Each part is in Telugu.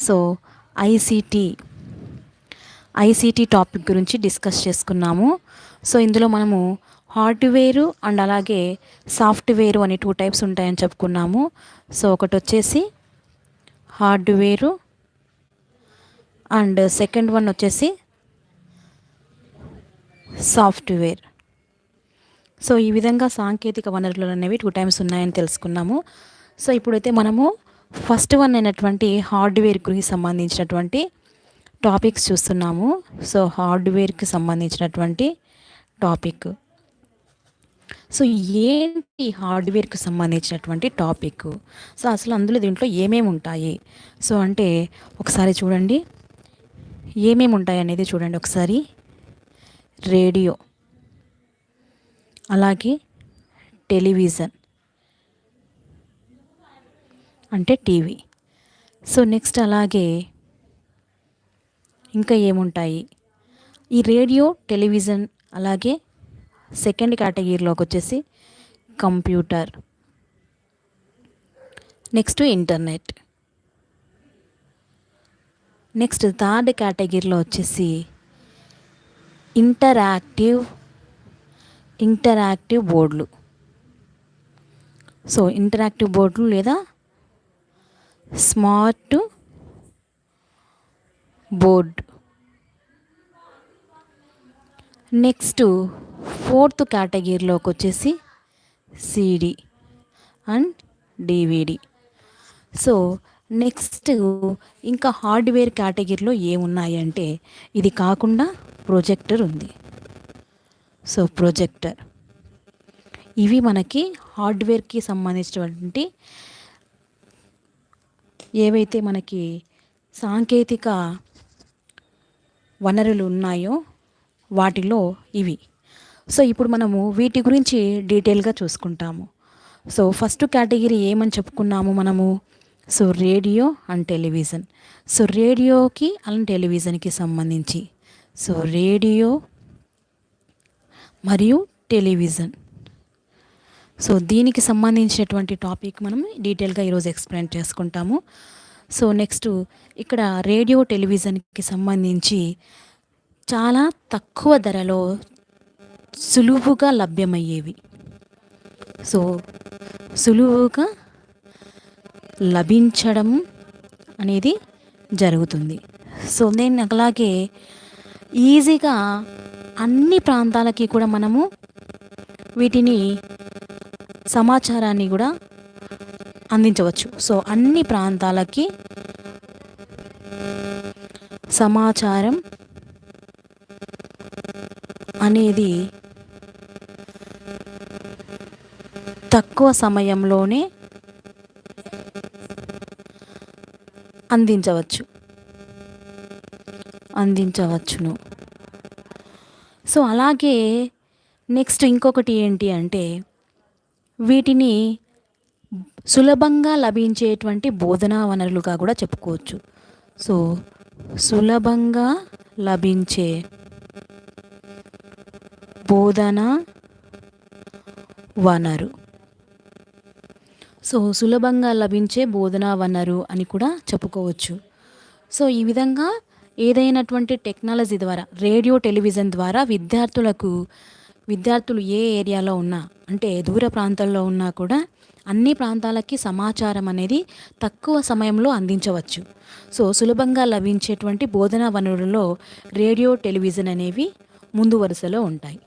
సో ఐసీటీ ఐసీటీ టాపిక్ గురించి డిస్కస్ చేసుకున్నాము. సో ఇందులో మనము హార్డ్వేరు అండ్ అలాగే సాఫ్ట్వేరు అని టూ టైప్స్ ఉంటాయని చెప్పుకున్నాము. సో ఒకటి వచ్చేసి హార్డ్వేరు అండ్ సెకండ్ వన్ వచ్చేసి సాఫ్ట్వేర్. సో ఈ విధంగా సాంకేతిక వనరులు అనేవి టూ టైమ్స్ ఉన్నాయని తెలుసుకున్నాము. సో ఇప్పుడైతే మనము ఫస్ట్ వన్ అయినటువంటి హార్డ్వేర్ సంబంధించినటువంటి టాపిక్స్ చూస్తున్నాము. సో హార్డ్వేర్కి సంబంధించినటువంటి టాపిక్. సో ఏంటి హార్డ్వేర్కి సంబంధించినటువంటి టాపిక్? సో అసలు అందులో దీంట్లో ఏమేమి ఉంటాయి? సో అంటే ఒకసారి చూడండి. ఏమేమి ఉంటాయి అనేది చూడండి ఒకసారి. రేడియో. అలాగే టెలివిజన్. అంటే టీవీ. సో నెక్స్ట్ అలాగే ఇంకా ఏముంటాయి? ఈ రేడియో టెలివిజన్ అలాగే సెకండ్ కేటగిరీలోకి వచ్చేసి computer. Next internet. Next third కేటగిరీలో వచ్చేసి ఇంటరాక్టివ్ ఇంటరాక్టివ్ బోర్డులు. సో ఇంటరాక్టివ్ బోర్డులు లేదా స్మార్ట్ బోర్డ్. నెక్స్ట్ ఫోర్త్ కేటగిరీలోకి వచ్చేసి CD and DVD. So next ఇంకా హార్డ్వేర్ కేటగిరీలో ఏమున్నాయంటే ఇది కాకుండా ప్రొజెక్టర్ ఉంది. So projector. ఇవి మనకి హార్డ్వేర్కి సంబంధించినటువంటి ఏవైతే మనకి సాంకేతిక వనరులు ఉన్నాయో వాటిలో ఇవి. సో ఇప్పుడు మనము వీటి గురించి డీటెయిల్గా చూసుకుంటాము. సో ఫస్ట్ కేటగిరీ ఏమని చెప్పుకున్నాము మనము? So radio and television. So రేడియోకి and టెలివిజన్కి సంబంధించి. సో రేడియో మరియు టెలివిజన్. సో దీనికి సంబంధించినటువంటి టాపిక్ మనం డీటెయిల్గా ఈరోజు ఎక్స్ప్లెయిన్ చేసుకుంటాము. సో నెక్స్ట్ ఇక్కడ రేడియో టెలివిజన్కి సంబంధించి చాలా తక్కువ ధరలో సులువుగా లభ్యమయ్యేవి. సో సులువుగా లభించడం అనేది జరుగుతుంది. సో నేను అలాగే ఈజీగా అన్ని ప్రాంతాలకి కూడా మనము వీటిని సమాచారాన్ని కూడా అందించవచ్చు. సో అన్ని ప్రాంతాలకి సమాచారం అనేది తక్కువ సమయంలోనే అందించవచ్చు. అందించవచ్చును. సో అలాగే నెక్స్ట్ ఇంకొకటి ఏంటి అంటే వీటిని సులభంగా లభించేటువంటి బోధనా వనరులుగా కూడా చెప్పుకోవచ్చు. సో సులభంగా లభించే బోధన వనరు. సో సులభంగా లభించే బోధనా వనరు అని కూడా చెప్పుకోవచ్చు. సో ఈ విధంగా ఏదైనటువంటి టెక్నాలజీ ద్వారా రేడియో టెలివిజన్ ద్వారా విద్యార్థులకు విద్యార్థులు ఏ ఏరియాలో ఉన్నా అంటే దూర ప్రాంతాల్లో ఉన్నా కూడా అన్ని ప్రాంతాలకి సమాచారం అనేది తక్కువ సమయంలో అందించవచ్చు. సో సులభంగా లభించేటువంటి బోధనా వనరులలో రేడియో టెలివిజన్ అనేవి ముందు వరుసలో ఉంటాయి.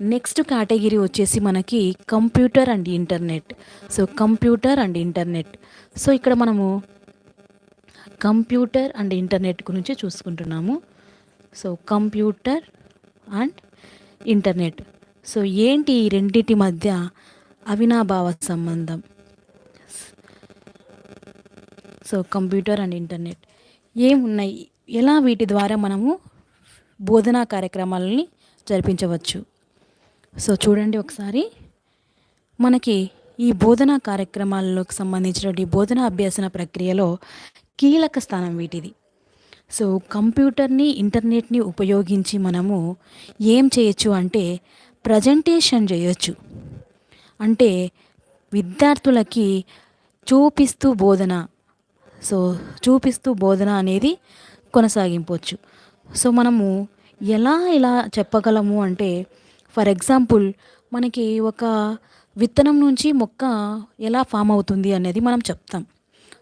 నెక్స్ట్ కేటగిరీ వచ్చేసి మనకి computer and internet. So computer and internet. So ఇక్కడ మనము కంప్యూటర్ అండ్ ఇంటర్నెట్ గురించి చూసుకుంటున్నాము. So computer and internet. So ఏంటి ఈ రెండింటి మధ్య అవినాభావ సంబంధం? So computer and internet. ఏమున్నాయి? ఎలా వీటి ద్వారా మనము బోధనా కార్యక్రమాలని జరిపించవచ్చు? సో చూడండి ఒకసారి. మనకి ఈ బోధనా కార్యక్రమాలకు సంబంధించినటువంటి బోధనా అభ్యసన ప్రక్రియలో కీలక స్థానం వీటిది. సో కంప్యూటర్ని ఇంటర్నెట్ని ఉపయోగించి మనము ఏం చేయొచ్చు అంటే ప్రజెంటేషన్ చేయొచ్చు. అంటే విద్యార్థులకి చూపిస్తూ బోధన. సో చూపిస్తూ బోధన అనేది కొనసాగింపవచ్చు సో మనము ఎలా ఇలా చెప్పగలము అంటే ఫర్ ఎగ్జాంపుల్ మనకి ఒక విత్తనం నుంచి మొక్క ఎలా ఫామ్ అవుతుంది అనేది మనం చెప్తాం.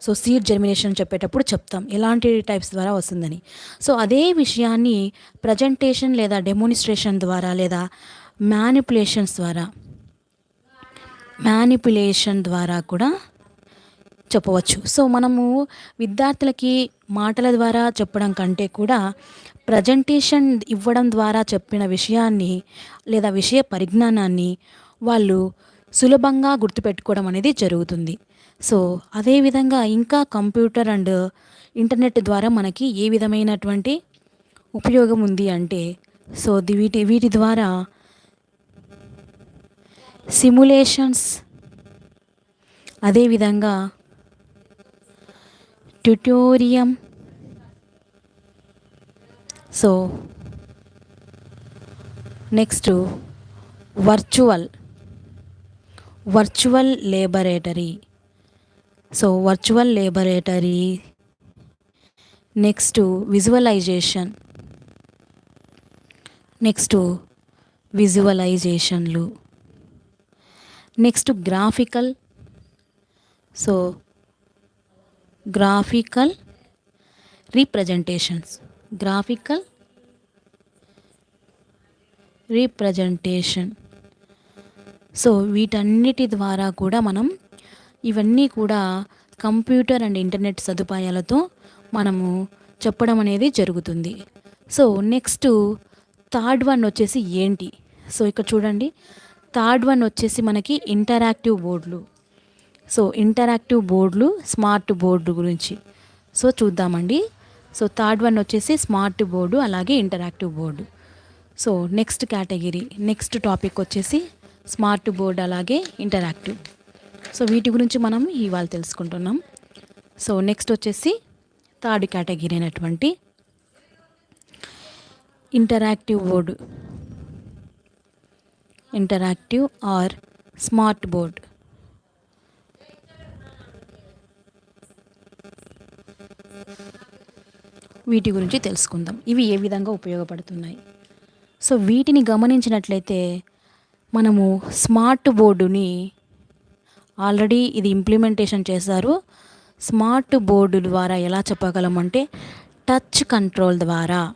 సో సీడ్ జర్మినేషన్ చెప్పేటప్పుడు చెప్తాం. ఎలాంటి టైప్స్ ద్వారా వస్తుందని. సో అదే విషయాన్ని ప్రజెంటేషన్ లేదా డెమోనిస్ట్రేషన్ ద్వారా లేదా మ్యానిపులేషన్స్ ద్వారా మ్యానిపులేషన్ ద్వారా కూడా చెప్పవచ్చు. సో మనము విద్యార్థులకి మాటల ద్వారా చెప్పడం కంటే కూడా ప్రజెంటేషన్ ఇవ్వడం ద్వారా చెప్పిన విషయాన్ని లేదా విషయ పరిజ్ఞానాన్ని వాళ్ళు సులభంగా గుర్తుపెట్టుకోవడం అనేది జరుగుతుంది. సో అదేవిధంగా ఇంకా కంప్యూటర్ అండ్ ఇంటర్నెట్ ద్వారా మనకి ఏ విధమైనటువంటి ఉపయోగం ఉంది అంటే సో ది- వీటి వీటి ద్వారా సిమ్యులేషన్స్ అదేవిధంగా tutorium so next virtual virtual laboratory so virtual laboratory next visualization next విజువలైజేషన్లు next graphical so graphical representations graphical representation so వీటన్నిటి ద్వారా కూడా మనం ఇవన్నీ కూడా కంప్యూటర్ అండ్ ఇంటర్నెట్ సదుపాయాలతో మనము చెప్పడం అనేది జరుగుతుంది. సో నెక్స్ట్ థర్డ్ వన్ వచ్చేసి ఏంటి? సో ఇక్కడ చూడండి. థర్డ్ వన్ వచ్చేసి మనకి ఇంటరాక్టివ్ బోర్డులు. సో ఇంటరాక్టివ్ బోర్డులు స్మార్ట్ బోర్డు గురించి. సో చూద్దామండి. సో థర్డ్ వన్ వచ్చేసి స్మార్ట్ బోర్డు అలాగే interactive board. So next category next topic వచ్చేసి స్మార్ట్ బోర్డ్ అలాగే ఇంటరాక్టివ్. సో వీటి గురించి మనం ఇవాళ తెలుసుకుంటున్నాం. సో నెక్స్ట్ వచ్చేసి థర్డ్ కేటగిరీ అయినటువంటి interactive board. Interactive or smart board. వీటి గురించి తెలుసుకుందాం. ఇవి ఏ విధంగా ఉపయోగపడుతున్నాయి? సో వీటిని గమనించినట్లయితే మనము స్మార్ట్ బోర్డుని ఆల్రెడీ ఇది ఇంప్లిమెంటేషన్ చేశారు. స్మార్ట్ బోర్డు ద్వారా ఎలా చెప్పగలమంటే టచ్ కంట్రోల్ ద్వారా.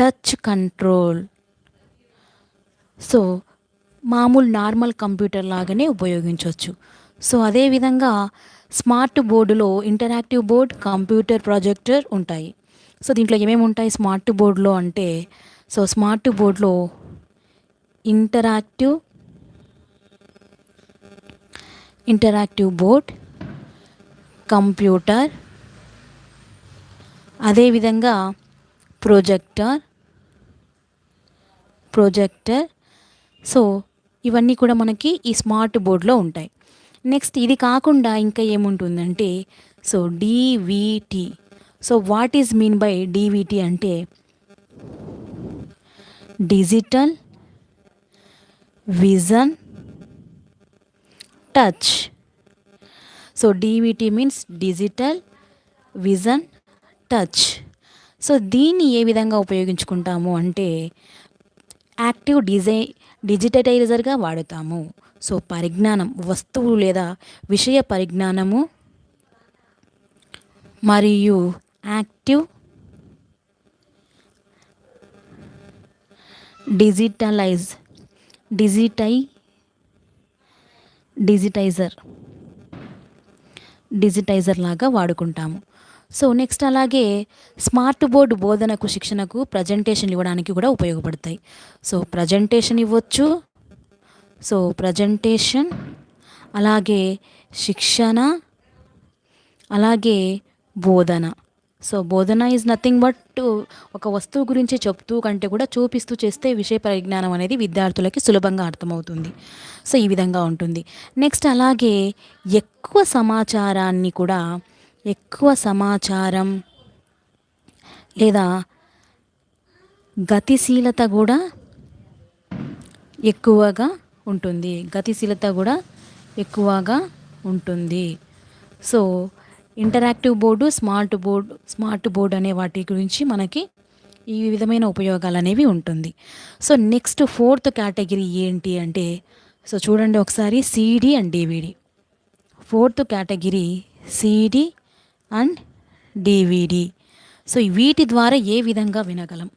Touch control. సో మామూలు నార్మల్ కంప్యూటర్ లాగానే ఉపయోగించవచ్చు సో అదేవిధంగా స్మార్ట్ బోర్డులో ఇంటరాక్టివ్ బోర్డ్ కంప్యూటర్ ప్రాజెక్టర్ ఉంటాయి. సో దీంట్లో ఏమేమి ఉంటాయి స్మార్ట్ బోర్డులో అంటే సో స్మార్ట్ బోర్డులో ఇంటరాక్టివ్ ఇంటరాక్టివ్ బోర్డ్ కంప్యూటర్ అదేవిధంగా ప్రొజెక్టర్ ప్రొజెక్టర్. సో ఇవన్నీ కూడా మనకి ఈ స్మార్ట్ బోర్డ్లో ఉంటాయి. నెక్స్ట్ ఇది కాకుండా ఇంకా ఏముంటుందంటే so DVT so what is mean by DVT అంటే digital vision touch so DVT means digital vision touch so దీన్ని ఏ విధంగా ఉపయోగించుకుంటాము అంటే యాక్టివ్ డిజై డిజిటటైజర్గా వాడుతాము. సో పరిజ్ఞానం వస్తువు లేదా విషయ పరిజ్ఞానము మరియు యాక్టివ్ డిజిటలైజ్ డిజిటై డిజిటైజర్. డిజిటైజర్ లాగా వాడుకుంటాము. సో నెక్స్ట్ అలాగే స్మార్ట్ బోర్డు బోధనకు శిక్షణకు ప్రజెంటేషన్ ఇవ్వడానికి కూడా ఉపయోగపడతాయి. సో ప్రజెంటేషన్ ఇవ్వచ్చు. సో ప్రజెంటేషన్ అలాగే శిక్షణ అలాగే బోధన. సో బోధన ఈజ్ నథింగ్ బట్ ఒక వస్తువు గురించి చెప్తూ కంటే కూడా చూపిస్తూ చేస్తే విషయ పరిజ్ఞానం అనేది విద్యార్థులకి సులభంగా అర్థమవుతుంది. సో ఈ విధంగా ఉంటుంది. నెక్స్ట్ అలాగే ఎక్కువ సమాచారాన్ని కూడా ఎక్కువ సమాచారం లేదా గతిశీలత కూడా ఎక్కువగా ఉంటుంది. గతిశీలత కూడా ఎక్కువగా ఉంటుంది. So interactive board smart board smart board అనే వాటి గురించి మనకి ఈ విధమైన ఉపయోగాలు అనేవి ఉంటుంది. సో నెక్స్ట్ ఫోర్త్ కేటగిరీ ఏంటి అంటే సో చూడండి ఒకసారి CD and DVD. Fourth category CD and DVD. So వీటి ద్వారా ఏ విధంగా వినగలం?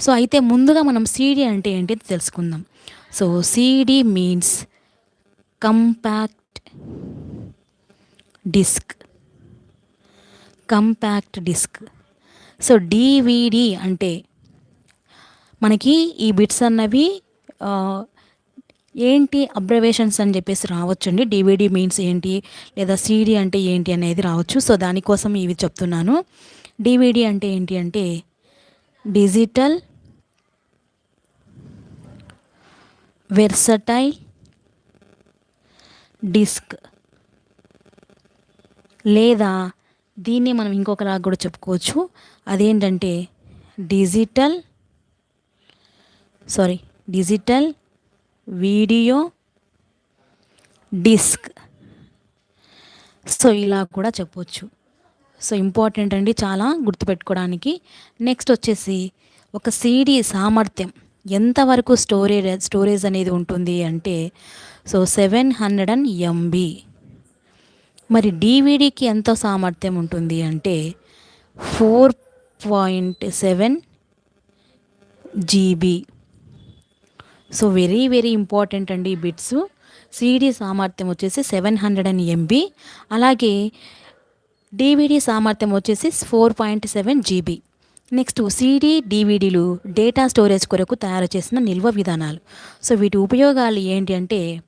సో అయితే ముందుగా మనం సిడి అంటే ఏంటి తెలుసుకుందాం. So CD means compact disc. Compact disc. So DVD అంటే మనకి ఈ బిట్స్ అన్నవి ఏంటి అబ్రవేషన్స్ అని చెప్పేసి రావచ్చండి. డివిడి మీన్స్ ఏంటి లేదా సిడి అంటే ఏంటి అనేది రావచ్చు. సో దానికోసం ఇవి చెప్తున్నాను. డివిడి అంటే ఏంటి అంటే డిజిటల్ వెర్సటైల్ డిస్క్. లేదా దీన్ని మనం ఇంకొకలా కూడా చెప్పుకోవచ్చు. అదేంటంటే digital sorry digital video disc. So ఇలా కూడా చెప్పొచ్చు. సో ఇంపార్టెంట్ అండి చాలా గుర్తుపెట్టుకోవడానికి. నెక్స్ట్ వచ్చేసి ఒక సీడీ సామర్థ్యం. ఎంతవరకు స్టోరేజ్ స్టోరేజ్ అనేది ఉంటుంది అంటే so seven hundred and MB. మరి డివిడికి ఎంత సామర్థ్యం ఉంటుంది అంటే four point seven GB so very very important అండి ఈ బిట్స్. సిడి సామర్థ్యం వచ్చేసి సెవెన్ హండ్రెడ్ అండ్ ఎంబీ అలాగే డివిడి సామర్థ్యం వచ్చేసి four point seven GB next CD డివిడీలు data storage కొరకు తయారు చేసిన నిల్వ విధానాలు. సో వీటి ఉపయోగాలు ఏంటి అంటే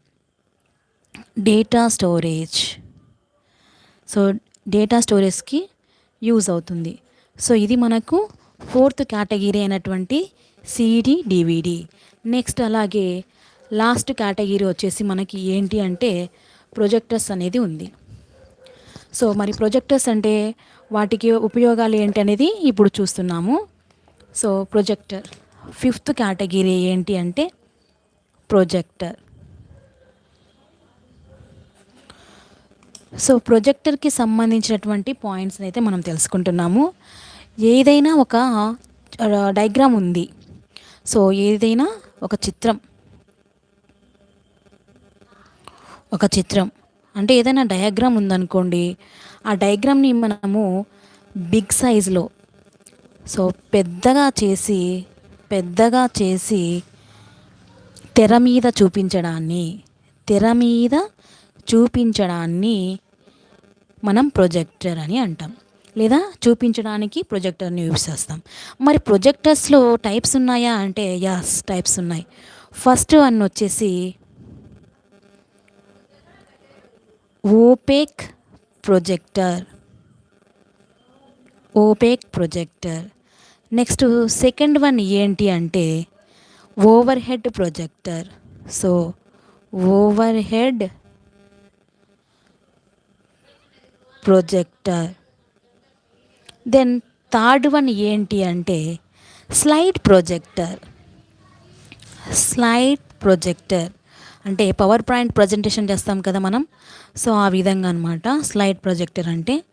డేటా స్టోరేజ్ సో డేటా స్టోరేజ్కి యూజ్ అవుతుంది. సో ఇది మనకు ఫోర్త్ కేటగిరీ అయినటువంటి సిఈడి డివిడి. నెక్స్ట్ అలాగే లాస్ట్ కేటగిరీ వచ్చేసి మనకి ఏంటి అంటే ప్రొజెక్టర్స్ అనేది ఉంది. సో మరి ప్రొజెక్టర్స్ అంటే వాటికి ఉపయోగాలు ఏంటి అనేది ఇప్పుడు చూస్తున్నాము. So projector. ఫిఫ్త్ కేటగిరీ ఏంటి అంటే ప్రొజెక్టర్. సో ప్రొజెక్టర్కి సంబంధించినటువంటి పాయింట్స్ని అయితే మనం తెలుసుకుంటున్నాము. ఏదైనా ఒక డయాగ్రామ్ ఉంది. సో ఏదైనా ఒక చిత్రం. ఒక చిత్రం. అంటే ఏదైనా డయాగ్రామ్ ఉందనుకోండి ఆ డయాగ్రామ్ని మనము బిగ్ సైజులో సో పెద్దగా చేసి పెద్దగా చేసి తెర మీద చూపించడాన్ని తెర మీద చూపించడాన్ని మనం ప్రొజెక్టర్ అని అంటాం. లేదా చూపించడానికి ప్రొజెక్టర్ని యూజ్ చేస్తాం మరి ప్రొజెక్టర్స్లో టైప్స్ ఉన్నాయా అంటే యాస్ టైప్స్ ఉన్నాయి. ఫస్ట్ వన్ వచ్చేసి opaque projector. Opaque projector. Next second one ఏంటి అంటే overhead projector. So overhead projector. Then third one ఏంటి అంటే స్లైడ్ ప్రొజెక్టర్. Slide projector. అంటే పవర్ పాయింట్ ప్రజెంటేషన్ చేస్తాం కదా మనం. సో ఆ విధంగా అనమాట స్లైడ్ ప్రొజెక్టర్ అంటే.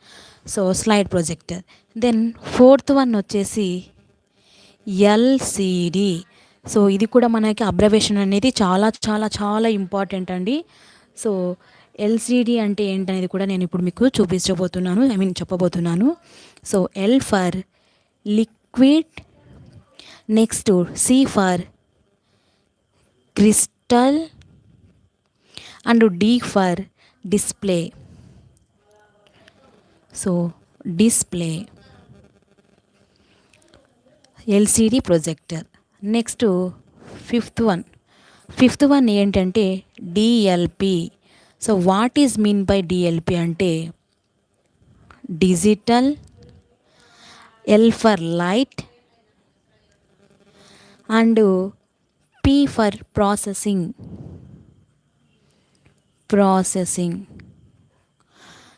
So slide projector. Then fourth one వచ్చేసి ఎల్సిడి. సో ఇది కూడా మనకి అబ్జర్వేషన్ అనేది చాలా చాలా చాలా ఇంపార్టెంట్ అండి. సో ఎల్సిడి అంటే ఏంటనేది కూడా నేను ఇప్పుడు మీకు చూపించబోతున్నాను ఐ మీన్ చెప్పబోతున్నాను. So L for liquid next C for crystal and D for display so display LCD projector next fifth one fifth one ఏంటంటే DLP so what is mean by DLP అంటే digital L for light and P for processing processing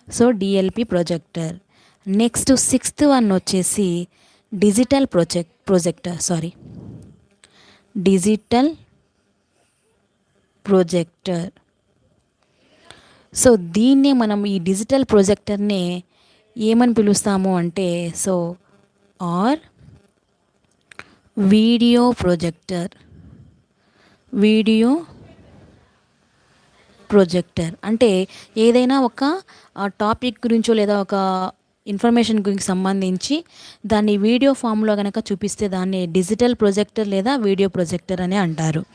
so DLP projector next sixth one వచ్చేసి digital project projector sorry digital projector so దీన్నే మనం ఈ డిజిటల్ ప్రొజెక్టర్నే ఏమని పిలుస్తాము అంటే so or video projector. Video projector. అంటే ఏదైనా ఒక టాపిక్ గురించో లేదా ఒక ఇన్ఫర్మేషన్ గురించి సంబంధించి దాన్ని వీడియో ఫామ్లో కనుక చూపిస్తే దాన్ని డిజిటల్ ప్రొజెక్టర్ లేదా వీడియో ప్రొజెక్టర్ అని అంటారు.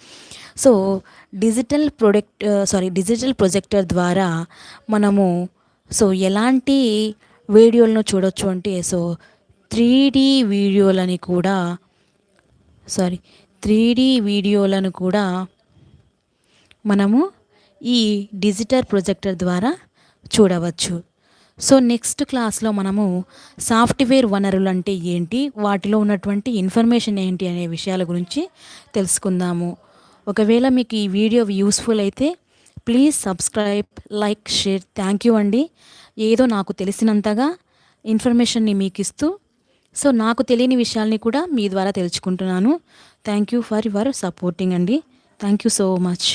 So digital product sorry digital projector ద్వారా మనము సో ఎలాంటి వీడియోలను చూడొచ్చు అంటే సో త్రీ డి వీడియోలని కూడా సారీ త్రీడీ వీడియోలను కూడా మనము ఈ డిజిటల్ ప్రొజెక్టర్ ద్వారా చూడవచ్చు. సో నెక్స్ట్ క్లాస్లో మనము సాఫ్ట్వేర్ వనరులు అంటే ఏంటి? వాటిలో ఉన్నటువంటి ఇన్ఫర్మేషన్ ఏంటి? అనే విషయాల గురించి తెలుసుకుందాము. ఒకవేళ మీకు ఈ వీడియో యూస్ఫుల్ అయితే please subscribe like share thank you అండి. ఏదో నాకు తెలిసినంతగా ఇన్ఫర్మేషన్ని మీకు ఇస్తూ సో నాకు తెలియని విషయాల్ని కూడా మీ ద్వారా తెలుసుకుంటున్నాను. Thank you for your supporting అండి. Thank you so much